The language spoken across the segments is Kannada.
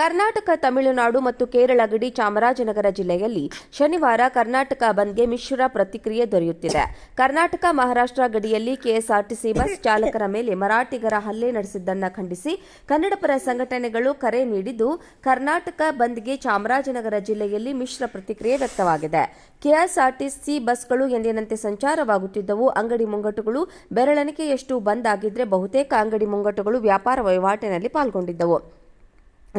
ಕರ್ನಾಟಕ, ತಮಿಳುನಾಡು ಮತ್ತು ಕೇರಳ ಗಡಿ ಚಾಮರಾಜನಗರ ಜಿಲ್ಲೆಯಲ್ಲಿ ಶನಿವಾರ ಕರ್ನಾಟಕ ಬಂದ್ಗೆ ಮಿಶ್ರ ಪ್ರತಿಕ್ರಿಯೆ ದೊರೆಯುತ್ತಿದೆ. ಕರ್ನಾಟಕ, ಮಹಾರಾಷ್ಟ್ರ ಗಡಿಯಲ್ಲಿ ಕೆಎಸ್ಆರ್ಟಿಸಿ ಬಸ್ ಚಾಲಕರ ಮೇಲೆ ಮರಾಠಿಗರ ಹಲ್ಲೆ ನಡೆಸಿದ್ದನ್ನು ಖಂಡಿಸಿ ಕನ್ನಡಪರ ಸಂಘಟನೆಗಳು ಕರೆ ನೀಡಿದ್ದು, ಕರ್ನಾಟಕ ಬಂದ್ಗೆ ಚಾಮರಾಜನಗರ ಜಿಲ್ಲೆಯಲ್ಲಿ ಮಿಶ್ರ ಪ್ರತಿಕ್ರಿಯೆ ವ್ಯಕ್ತವಾಗಿದೆ. ಕೆಎಸ್ಆರ್ಟಿಸಿ ಬಸ್ಗಳು ಎಂದಿನಂತೆ ಸಂಚಾರವಾಗುತ್ತಿದ್ದವು. ಅಂಗಡಿ ಮುಂಗಟ್ಟುಗಳು ಬೆರಳೆಣಿಕೆಯಷ್ಟು ಬಂದ್ ಆಗಿದ್ರೆ ಬಹುತೇಕ ಅಂಗಡಿ ಮುಂಗಟ್ಟುಗಳು ವ್ಯಾಪಾರ ವಹಿವಾಟಿನಲ್ಲಿ ಪಾಲ್ಗೊಂಡಿದ್ದವು.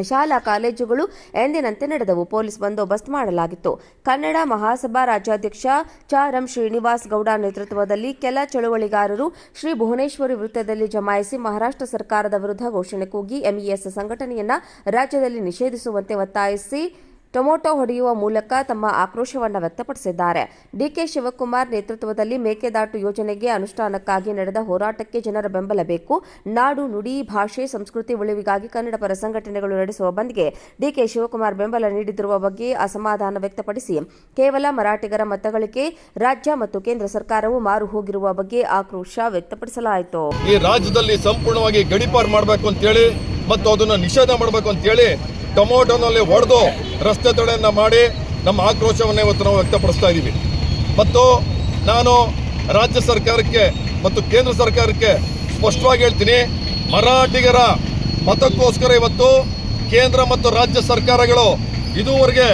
ಶಾಲಾ ಕಾಲೇಜುಗಳು ಎಂದಿನಂತೆ ನಡೆದವು. ಪೊಲೀಸ್ ಬಂದೋಬಸ್ತ್ ಮಾಡಲಾಗಿತ್ತು. ಕನ್ನಡ ಮಹಾಸಭಾ ರಾಜ್ಯಾಧ್ಯಕ್ಷ ಚಾರಂ ಶ್ರೀನಿವಾಸ್ ಗೌಡ ನೇತೃತ್ವದಲ್ಲಿ ಕೆಲ ಚಳುವಳಿಗಾರರು ಶ್ರೀ ಭುವನೇಶ್ವರಿ ವೃತ್ತದಲ್ಲಿ ಜಮಾಯಿಸಿ ಮಹಾರಾಷ್ಟ್ರ ಸರ್ಕಾರದ ವಿರುದ್ಧ ಘೋಷಣೆ ಕೂಗಿ ಎಂಇಎಸ್ ಸಂಘಟನೆಯನ್ನ ರಾಜ್ಯದಲ್ಲಿ ನಿಷೇಧಿಸುವಂತೆ ಒತ್ತಾಯಿಸಿ ಟೊಮೊಟೊ ಹೊಡೆಯುವ ಮೂಲಕ ತಮ್ಮ ಆಕ್ರೋಶವನ್ನು ವ್ಯಕ್ತಪಡಿಸಿದ್ದಾರೆ. ಡಿಕೆ ಶಿವಕುಮಾರ್ ನೇತೃತ್ವದಲ್ಲಿ ಮೇಕೆದಾಟು ಯೋಜನೆಗೆ ಅನುಷ್ಠಾನಕ್ಕಾಗಿ ನಡೆದ ಹೋರಾಟಕ್ಕೆ ಜನರ ಬೆಂಬಲ ಬೇಕು. ನಾಡು ನುಡಿ ಭಾಷೆ, ಸಂಸ್ಕೃತಿ ಉಳಿವಿಗಾಗಿ ಕನ್ನಡ ಪರ ಸಂಘಟನೆಗಳು ನಡೆಸುವ ಬಂದ್ಗೆ ಡಿಕೆ ಶಿವಕುಮಾರ್ ಬೆಂಬಲ ನೀಡಿದಿರುವ ಬಗ್ಗೆ ಅಸಮಾಧಾನ ವ್ಯಕ್ತಪಡಿಸಿ. ಕೇವಲ ಮರಾಠಿಗರ ಮತಗಳಿಕೆ ರಾಜ್ಯ ಮತ್ತು ಕೇಂದ್ರ ಸರ್ಕಾರವು ಮಾರು ಹೋಗಿರುವ ಬಗ್ಗೆ ಆಕ್ರೋಶ ವ್ಯಕ್ತಪಡಿಸಲಾಯಿತು. ಈ ರಾಜ್ಯದಲ್ಲಿ ಸಂಪೂರ್ಣವಾಗಿ ಗಡಿಪಾರು ಮಾಡಬೇಕು ಅಂತೇಳಿ ಮತ್ತು ಅದನ್ನು ನಿಷೇಧ ಮಾಡಬೇಕು ಅಂತೇಳಿ ಟೊಮೊಟೊನಲ್ಲಿ ಹೊಡೆದು ರಸ್ತೆ ತಡೆಯನ್ನು ಮಾಡಿ ನಮ್ಮ ಆಕ್ರೋಶವನ್ನು ಇವತ್ತು ನಾವು ವ್ಯಕ್ತಪಡಿಸ್ತಾ ಇದ್ದೀವಿ. ಮತ್ತು ನಾನು ರಾಜ್ಯ ಸರ್ಕಾರಕ್ಕೆ ಮತ್ತು ಕೇಂದ್ರ ಸರ್ಕಾರಕ್ಕೆ ಸ್ಪಷ್ಟವಾಗಿ ಹೇಳ್ತೀನಿ, ಮರಾಠಿಗರ ಮತಕ್ಕೋಸ್ಕರ ಇವತ್ತು ಕೇಂದ್ರ ಮತ್ತು ರಾಜ್ಯ ಸರ್ಕಾರಗಳು ಇದುವರೆಗೆ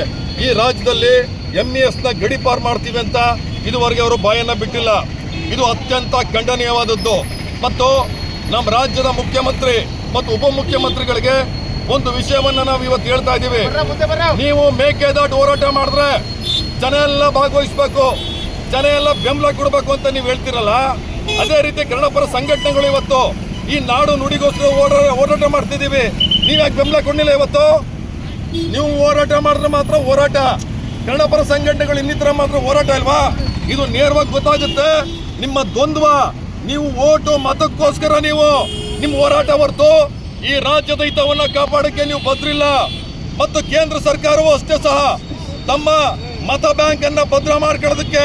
ಈ ರಾಜ್ಯದಲ್ಲಿ ಎಂ ಇ ಎಸ್ನ ಗಡಿಪಾರು ಮಾಡ್ತೀವಿ ಅಂತ ಇದುವರೆಗೆ ಅವರು ಬಾಯನ್ನ ಬಿಟ್ಟಿಲ್ಲ. ಇದು ಅತ್ಯಂತ ಖಂಡನೀಯವಾದದ್ದು. ಮತ್ತು ನಮ್ಮ ರಾಜ್ಯದ ಮುಖ್ಯಮಂತ್ರಿ ಮತ್ತು ಉಪಮುಖ್ಯಮಂತ್ರಿಗಳಿಗೆ ಒಂದು ವಿಷಯವನ್ನ ನಾವು ಇವತ್ತು ಹೇಳ್ತಾ ಇದ್ದೀವಿ. ನೀವು ಮೇಕೆದಾಟು ಹೋರಾಟ ಮಾಡಿದ್ರೆ ಜನ ಎಲ್ಲ ಭಾಗವಹಿಸ್ಬೇಕು ಜನ ಎಲ್ಲ ಬೆಂಬಲ ಕೊಡಬೇಕು ಅಂತ ನೀವು ಹೇಳ್ತಿರಲ್ಲ? ಅದೇ ರೀತಿ ಕನ್ನಡಪರ ಸಂಘಟನೆಗಳು ಇವತ್ತು ಈ ನಾಡು ನುಡಿಗೋಸ್ಕರ ಹೋರಾ- ಹೋರಾಟ ಮಾಡ್ತಿದ್ದೀವಿ. ನೀವ್ಯಾಕೆ ಬೆಂಬಲ ಕೊಡಲಿಲ್ಲ ಇವತ್ತು? ನೀವು ಹೋರಾಟ ಮಾಡಿದ್ರೆ ಮಾತ್ರ ಹೋರಾಟ. ಕನ್ನಡಪರ ಸಂಘಟನೆಗಳು ಇನ್ನಿತರ ಮಾತ್ರ ಹೋರಾಟ ಅಲ್ವಾ? ಇದು ನೇರವಾಗಿ ಗೊತ್ತಾಗುತ್ತೆ. ನಿಮ್ಮ ದ್ವಂದ್ವ ನೀವು ಓಟು ಮತಕ್ಕೋಸ್ಕರ ನೀವು ನಿಮ್ಮ ಹೋರಾಟ ಹೊರತು ಈ ರಾಜ್ಯದ ಹಿತವನ್ನ ಕಾಪಾಡಕ್ಕೆ ನೀವು ಬದ್ರಿಲ್ಲ ಮತ್ತು ಕೇಂದ್ರ ಸರ್ಕಾರವೂ ಅಷ್ಟೇ ಸಹ ತಮ್ಮ ಮತ ಬ್ಯಾಂಕ್ ಅನ್ನ ಭದ್ರ ಮಾಡ್ಕೊಳ್ಳೋದಕ್ಕೆ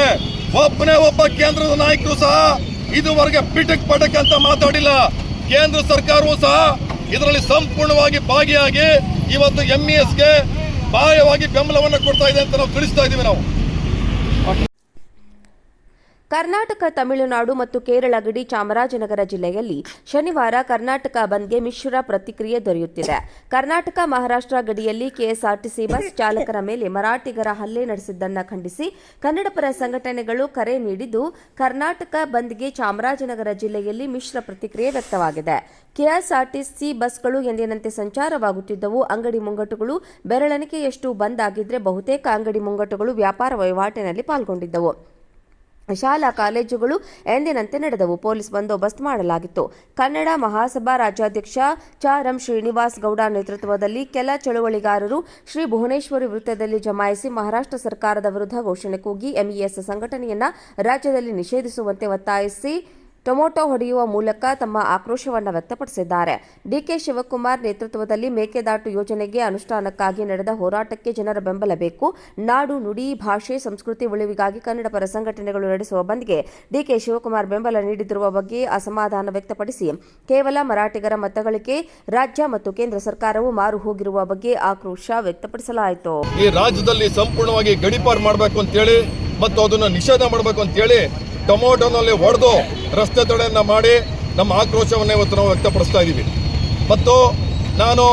ಒಬ್ಬನೇ ಒಬ್ಬ ಕೇಂದ್ರದ ನಾಯಕರು ಸಹ ಇದುವರೆಗೆ ಪಿಟಕ್ ಪಟಕ್ ಅಂತ ಮಾತಾಡಿಲ್ಲ. ಕೇಂದ್ರ ಸರ್ಕಾರವೂ ಸಹ ಇದರಲ್ಲಿ ಸಂಪೂರ್ಣವಾಗಿ ಭಾಗಿಯಾಗಿ ಇವತ್ತು ಎಂ ಇ ಎಸ್ಗೆ ಬಾಹ್ಯವಾಗಿ ಬೆಂಬಲವನ್ನು ಕೊಡ್ತಾ ಇದೆ ಅಂತ ನಾವು ತಿಳಿಸ್ತಾ ಇದ್ದೀವಿ ನಾವು. ಕರ್ನಾಟಕ, ತಮಿಳುನಾಡು ಮತ್ತು ಕೇರಳ ಗಡಿ ಚಾಮರಾಜನಗರ ಜಿಲ್ಲೆಯಲ್ಲಿ ಶನಿವಾರ ಕರ್ನಾಟಕ ಬಂದ್ಗೆ ಮಿಶ್ರ ಪ್ರತಿಕ್ರಿಯೆ ದೊರೆಯುತ್ತಿದೆ. ಕರ್ನಾಟಕ, ಮಹಾರಾಷ್ಟ್ರ ಗಡಿಯಲ್ಲಿ ಕೆಎಸ್ಆರ್ಟಿಸಿ ಬಸ್ ಚಾಲಕರ ಮೇಲೆ ಮರಾಠಿಗರ ಹಲ್ಲೆ ನಡೆಸಿದ್ದನ್ನು ಖಂಡಿಸಿ ಕನ್ನಡಪರ ಸಂಘಟನೆಗಳು ಕರೆ ನೀಡಿದ್ದು, ಕರ್ನಾಟಕ ಬಂದ್ಗೆ ಚಾಮರಾಜನಗರ ಜಿಲ್ಲೆಯಲ್ಲಿ ಮಿಶ್ರ ಪ್ರತಿಕ್ರಿಯೆ ವ್ಯಕ್ತವಾಗಿದೆ. ಕೆಎಸ್ಆರ್ಟಿಸಿ ಬಸ್ಗಳು ಎಂದಿನಂತೆ ಸಂಚಾರವಾಗುತ್ತಿದ್ದವು. ಅಂಗಡಿ ಮುಂಗಟ್ಟುಗಳು ಬೆರಳೆಣಿಕೆಯಷ್ಟು ಬಂದ್ ಆಗಿದ್ರೆ ಬಹುತೇಕ ಅಂಗಡಿ ಮುಂಗಟ್ಟುಗಳು ವ್ಯಾಪಾರ ವಹಿವಾಟಿನಲ್ಲಿ ಪಾಲ್ಗೊಂಡಿದ್ದವು. ಶಾಲಾ ಕಾಲೇಜುಗಳು ಎಂದಿನಂತೆ ನಡೆದವು. ಪೊಲೀಸ್ ಬಂದೋಬಸ್ತ್ ಮಾಡಲಾಗಿತ್ತು. ಕನ್ನಡ ಮಹಾಸಭಾ ರಾಜ್ಯಾಧ್ಯಕ್ಷ ಚಾರಂ ಶ್ರೀನಿವಾಸ್ ಗೌಡ ನೇತೃತ್ವದಲ್ಲಿ ಕೆಲ ಚಳುವಳಿಗಾರರು ಶ್ರೀ ಭುವನೇಶ್ವರಿ ವೃತ್ತದಲ್ಲಿ ಜಮಾಯಿಸಿ ಮಹಾರಾಷ್ಟ್ರ ಸರ್ಕಾರದ ವಿರುದ್ಧ ಘೋಷಣೆ ಕೂಗಿ ಎಂಇಎಸ್ ಸಂಘಟನೆಯನ್ನ ರಾಜ್ಯದಲ್ಲಿ ನಿಷೇಧಿಸುವಂತೆ ಒತ್ತಾಯಿಸಿ ಟೊಮೊಟೊ ಹೊಡೆಯುವ ಮೂಲಕ ತಮ್ಮ ಆಕ್ರೋಶವನ್ನು ವ್ಯಕ್ತಪಡಿಸಿದ್ದಾರೆ. ಡಿಕೆ ಶಿವಕುಮಾರ್ ನೇತೃತ್ವದಲ್ಲಿ ಮೇಕೆದಾಟು ಯೋಜನೆಗೆ ಅನುಷ್ಠಾನಕ್ಕಾಗಿ ನಡೆದ ಹೋರಾಟಕ್ಕೆ ಜನರ ಬೆಂಬಲ ಬೇಕು. ನಾಡು, ನುಡಿ, ಭಾಷೆ, ಸಂಸ್ಕೃತಿ ಉಳಿವಿಗಾಗಿ ಕನ್ನಡ ಪರ ಸಂಘಟನೆಗಳು ನಡೆಸುವ ಬಂದ್ಗೆ ಡಿಕೆ ಶಿವಕುಮಾರ್ ಬೆಂಬಲ ನೀಡಿದಿರುವ ಬಗ್ಗೆ ಅಸಮಾಧಾನ ವ್ಯಕ್ತಪಡಿಸಿ, ಕೇವಲ ಮರಾಠಿಗರ ಮತಗಳಿಕೆ ರಾಜ್ಯ ಮತ್ತು ಕೇಂದ್ರ ಸರ್ಕಾರವು ಮಾರು ಹೋಗಿರುವ ಬಗ್ಗೆ ಆಕ್ರೋಶ ವ್ಯಕ್ತಪಡಿಸಲಾಯಿತು. ಈ ರಾಜ್ಯದಲ್ಲಿ ಸಂಪೂರ್ಣವಾಗಿ ಗಡಿಪಾರು ಮಾಡಬೇಕು ಅಂತೇಳಿ ಮತ್ತು ಅದನ್ನು ನಿಷೇಧ ಮಾಡಬೇಕು ಅಂತೇಳಿ ಟೊಮೊಟೊನಲ್ಲಿ ಹೊಡೆದು ರಸ್ತೆ ತಡೆಯನ್ನು ಮಾಡಿ ನಮ್ಮ ಆಕ್ರೋಶವನ್ನು ಇವತ್ತು ನಾವು ವ್ಯಕ್ತಪಡಿಸ್ತಾ ಇದ್ದೀವಿ ಮತ್ತು ನಾನು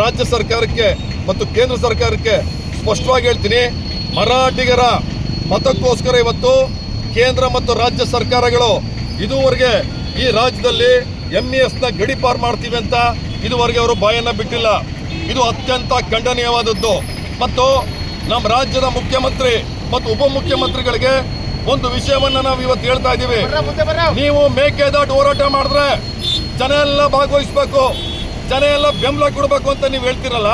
ರಾಜ್ಯ ಸರ್ಕಾರಕ್ಕೆ ಮತ್ತು ಕೇಂದ್ರ ಸರ್ಕಾರಕ್ಕೆ ಸ್ಪಷ್ಟವಾಗಿ ಹೇಳ್ತೀನಿ, ಮರಾಠಿಗರ ಮತಕ್ಕೋಸ್ಕರ ಇವತ್ತು ಕೇಂದ್ರ ಮತ್ತು ರಾಜ್ಯ ಸರ್ಕಾರಗಳು ಇದುವರೆಗೆ ಈ ರಾಜ್ಯದಲ್ಲಿ ಎಂ ಇ ಎಸ್ನ ಗಡಿಪಾರು ಮಾಡ್ತೀವಿ ಅಂತ ಇದುವರೆಗೆ ಅವರು ಬಾಯನ್ನು ಬಿಟ್ಟಿಲ್ಲ. ಇದು ಅತ್ಯಂತ ಖಂಡನೀಯವಾದದ್ದು. ಮತ್ತು ನಮ್ಮ ರಾಜ್ಯದ ಮುಖ್ಯಮಂತ್ರಿ ಮತ್ತು ಉಪಮುಖ್ಯಮಂತ್ರಿಗಳಿಗೆ ಒಂದು ವಿಷಯವನ್ನ ನಾವು ಇವತ್ತು ಹೇಳ್ತಾ ಇದ್ದೀವಿ. ನೀವು ಮೇಕೆದಾಟು ಹೋರಾಟ ಮಾಡಿದ್ರೆ ಜನ ಎಲ್ಲ ಭಾಗವಹಿಸ್ಬೇಕು ಜನ ಎಲ್ಲ ಬೆಂಬಲ ಕೊಡಬೇಕು ಅಂತ ನೀವು ಹೇಳ್ತಿರಲ್ಲ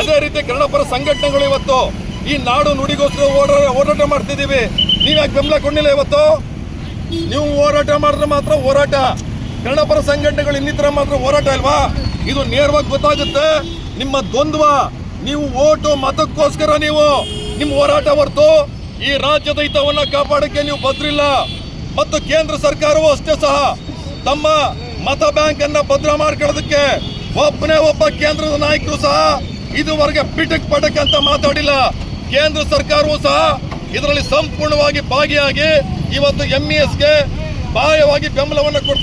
ಅದೇ ರೀತಿ ಕನ್ನಡಪರ ಸಂಘಟನೆಗಳು ಇವತ್ತು ಈ ನಾಡು ನುಡಿಗೋಸ್ಕರ ಹೋರಾ- ಹೋರಾಟ ಮಾಡ್ತಿದ್ದೀವಿ. ನೀವ್ಯಾಕೆ ಬೆಂಬಲ ಕೊಡಲಿಲ್ಲ ಇವತ್ತು? ನೀವು ಹೋರಾಟ ಮಾಡಿದ್ರೆ ಮಾತ್ರ ಹೋರಾಟ. ಕನ್ನಡಪರ ಸಂಘಟನೆಗಳು ಇನ್ನಿತರ ಮಾತ್ರ ಹೋರಾಟ ಅಲ್ವಾ? ಇದು ನೇರವಾಗಿ ಗೊತ್ತಾಗುತ್ತೆ. ನಿಮ್ಮ ದ್ವಂದ್ವ ನೀವು ಓಟು ಮತಕ್ಕೋಸ್ಕರ ನೀವು ನಿಮ್ಮ ಹೋರಾಟ ಹೊರತು ಈ ರಾಜ್ಯದ ಹಿತವನ್ನ ಕಾಪಾಡಕ್ಕೆ ನೀವು ಬದ್ರಿಲ್ಲ ಮತ್ತು ಕೇಂದ್ರ ಸರ್ಕಾರವೂ ಅಷ್ಟೇ ಸಹ ತಮ್ಮ ಮತ ಬ್ಯಾಂಕ್ ಅನ್ನ ಭದ್ರ ಮಾಡ್ಕೊಳ್ಳೋದಕ್ಕೆ ಒಬ್ಬನೇ ಒಬ್ಬ ಕೇಂದ್ರದ ನಾಯಕರು ಸಹ ಇದುವರೆಗೆ ಪಿಟಕ್ ಪಟಕ್ ಅಂತ ಮಾತಾಡಿಲ್ಲ. ಕೇಂದ್ರ ಸರ್ಕಾರವೂ ಸಹ ಇದರಲ್ಲಿ ಸಂಪೂರ್ಣವಾಗಿ ಭಾಗಿಯಾಗಿ ಇವತ್ತು ಎಂಇಎಸ್ಗೆ ಬಾಹ್ಯವಾಗಿ ಬೆಂಬಲವನ್ನು ಕೊಡ್ತಾ